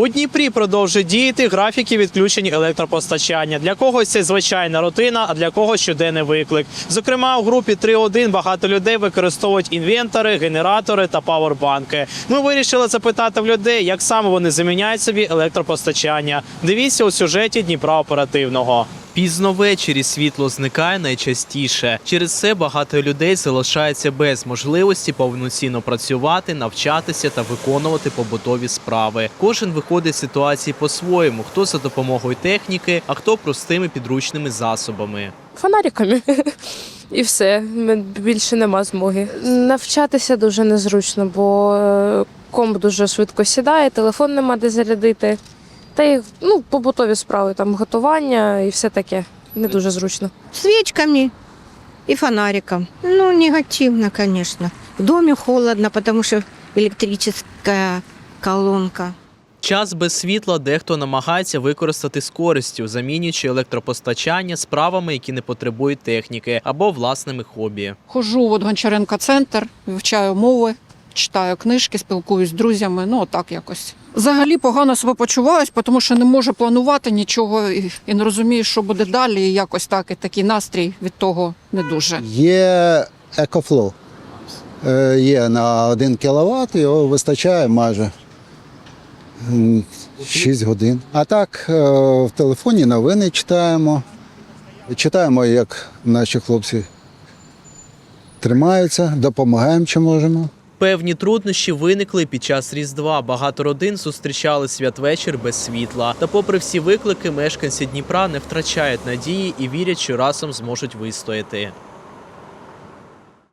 У Дніпрі продовжують діяти графіки відключень електропостачання. Для когось це звичайна рутина, а для когось щоденний виклик. Зокрема, у групі 3.1 багато людей використовують інвентори, генератори та павербанки. Ми вирішили запитати в людей, як саме вони заміняють собі електропостачання. Дивіться у сюжеті Дніпра оперативного. Пізно ввечері світло зникає найчастіше. Через це багато людей залишається без можливості повноцінно працювати, навчатися та виконувати побутові справи. Кожен виходить з ситуації по-своєму: хто за допомогою техніки, а хто простими підручними засобами. фонариками. І все, більше нема змоги. Навчатися дуже незручно, бо е, комп дуже швидко сідає, телефон нема де зарядити. Та й ну, побутові справи, там готування і все таке. Не дуже зручно. свечками и фонариком. Ну, негативно, конечно. В доме холодно, потому что электрическая колонка. Час без світла дехто намагається використати з користю, замінюючи електропостачання справами, які не потребують техніки, або власними хобі. Хожу в Гончаренка центр, вивчаю мови, читаю книжки, спілкуюсь з друзями. Ну так якось. Взагалі погано себе почуваюсь, тому що не можу планувати нічого і, не розумію, що буде далі. І якось так, і такий настрій від того не дуже. Є EcoFlow. Е, Є на 1 кВт, його вистачає майже м, 6 годин. А так, е, в телефоні новини читаємо. Читаємо, як наші хлопці тримаються, допомагаємо, чи можемо. Певні труднощі виникли під час Різдва. Багато родин зустрічали святвечір без світла. Та, попри всі виклики, мешканці Дніпра не втрачають надії і вірять, що разом зможуть вистояти.